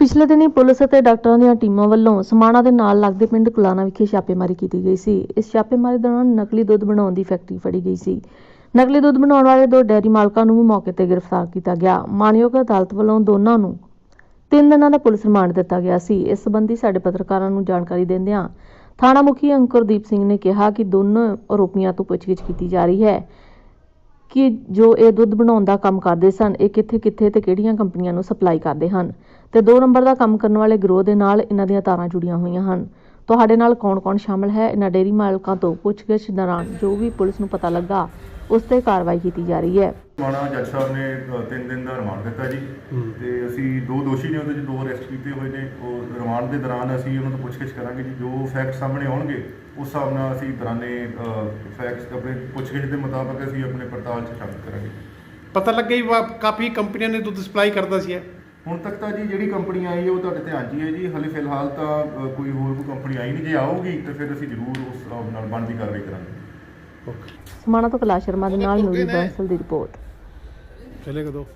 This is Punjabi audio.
ਪਿਛਲੇ ਦਿਨੀ ਪੁਲਿਸ ਅਤੇ ਡਾਕਟਰਾਂ ਦੀਆਂ ਟੀਮਾਂ ਵੱਲੋਂ ਸਮਾਣਾ ਦੇ ਨਾਲ ਲੱਗਦੇ ਪਿੰਡ ਕੁਲਾਣਾ ਵਿਖੇ ਛਾਪੇਮਾਰੀ ਕੀਤੀ ਗਈ ਸੀ। ਇਸ ਛਾਪੇਮਾਰੀ ਦੌਰਾਨ ਨਕਲੀ ਦੁੱਧ ਬਣਾਉਣ ਦੀ ਫੈਕਟਰੀ ਫੜੀ ਗਈ ਸੀ। ਨਕਲੀ ਦੁੱਧ ਬਣਾਉਣ ਵਾਲੇ ਦੋ ਡੈਰੀ ਮਾਲਕਾਂ ਨੂੰ ਵੀ ਮੌਕੇ ਤੇ ਗ੍ਰਿਫਤਾਰ ਕੀਤਾ ਗਿਆ। ਮਾਨਯੋਗ ਅਦਾਲਤ ਵੱਲੋਂ ਦੋਨਾਂ ਨੂੰ ਤਿੰਨ ਦਿਨਾਂ ਦਾ ਪੁਲਿਸ ਰਿਮਾਂਡ ਦਿੱਤਾ ਗਿਆ ਸੀ। ਇਸ ਸੰਬੰਧੀ ਸਾਡੇ ਪੱਤਰਕਾਰਾਂ ਨੂੰ ਜਾਣਕਾਰੀ ਦਿੰਦਿਆਂ ਥਾਣਾ ਮੁਖੀ ਅੰਕੁਰਦੀਪ ਸਿੰਘ ਨੇ ਕਿਹਾ ਕਿ ਦੋਨੋਂ ਆਰੋਪੀਆਂ ਤੋਂ ਪੁੱਛਗਿੱਛ ਕੀਤੀ ਜਾ ਰਹੀ ਹੈ। ਕਿ ਜੋ ਇਹ ਦੁੱਧ ਬਣਾਉਣ ਦਾ ਕੰਮ ਕਰਦੇ ਸਨ, ਇਹ ਕਿੱਥੇ-ਕਿੱਥੇ ਤੇ ਕਿਹੜੀਆਂ ਕੰਪਨੀਆਂ ਨੂੰ ਸਪਲਾਈ ਕਰਦੇ ਹਨ। ਤੇ ਦੋ ਨੰਬਰ ਦਾ ਕੰਮ ਕਰਨ ਵਾਲੇ ਗਰੋਹ ਦੇ ਨਾਲ ਇਹਨਾਂ ਦੀਆਂ ਤਾਰਾਂ ਜੁੜੀਆਂ ਹੋਈਆਂ ਹਨ। ਤੁਹਾਡੇ ਨਾਲ ਕੌਣ-ਕੌਣ ਸ਼ਾਮਲ ਹੈ? ਇਹਨਾਂ ਡੇਰੀ ਮਾਲਕਾਂ ਤੋਂ ਪੁੱਛਗਿੱਛ ਦੌਰਾਨ ਜੋ ਵੀ ਪੁਲਿਸ ਨੂੰ ਪਤਾ ਲੱਗਾ ਉਸ ਤੇ ਕਾਰਵਾਈ ਕੀਤੀ ਜਾ ਰਹੀ ਹੈ। ਮਾਣਾ ਜੱਜ ਸਾਹਿਬ ਨੇ ਅ, ਤਿੰਨ ਦਿਨ ਦਾ ਰਿਮਾਂਡ ਦਿੱਤਾ ਜੀ। ਤੇ ਅਸੀਂ ਦੋ ਦੋਸ਼ੀ ਨੇ ਉਹਦੇ ਚ ਦੋ ਅਰੈਸਟ ਕੀਤੇ ਹੋਏ ਨੇ। ਉਹ ਰਿਮਾਂਡ ਦੇ ਦੌਰਾਨ ਅਸੀਂ ਉਹਨਾਂ ਤੋਂ ਪੁੱਛਗਿੱਛ ਕਰਾਂਗੇ ਜੀ। ਜੋ ਫੈਕਟ ਸਾਹਮਣੇ ਆਉਣਗੇ ਉਸ ਹਿਸਾਬ ਨਾਲ ਅਸੀਂ ਦੌਰਾਨੇ ਫੈਕਟਸ ਆਪਣੇ ਪੁੱਛਗਿੱਛ ਦੇ ਮੁਤਾਬਕ ਅਸੀਂ ਆਪਣੇ ਪੜਤਾਲ ਚ ਸ਼ਾਮਲ ਕਰਾਂਗੇ। ਪਤਾ ਲੱਗਿਆ ਕਾਫੀ ਕੰਪਨੀਆਂ ਨੇ ਦੁੱਧ ਸਪਲਾਈ ਕਰਦਾ ਸੀ ਇਹ। ਹੁਣ ਤੱਕ ਤਾਂ ਜੀ ਜਿਹੜੀ ਕੰਪਨੀ ਆਈ ਹੈ ਉਹ ਤੁਹਾਡੇ ਧਿਆਨ 'ਚ ਹੀ ਹੈ ਜੀ। ਹਲੇ ਫਿਲਹਾਲ ਤਾਂ ਅ, ਕੋਈ ਹੋਰ ਕੋਈ ਕੰਪਨੀ ਆਈ ਨਹੀਂ। ਜੇ ਆਊਗੀ ਤਾਂ ਫਿਰ ਅਸੀਂ ਜ਼ਰੂਰ ਉਸ ਹਿਸਾਬ ਨਾਲ ਬਣਦੀ ਕਾਰਵਾਈ ਕਰਾਂਗੇ। ਓਕੇ। ਸਮਾਣਾ ਤੋਂ ਕੈਲਾਸ਼ ਸ਼ਰਮਾ ਦੇ ਨਾਲ ਨੂਰੀ ਬਾਂਸਲ ਦੀ ਰਿਪੋਰਟ। ਚਲੇਗਾ ਦੋ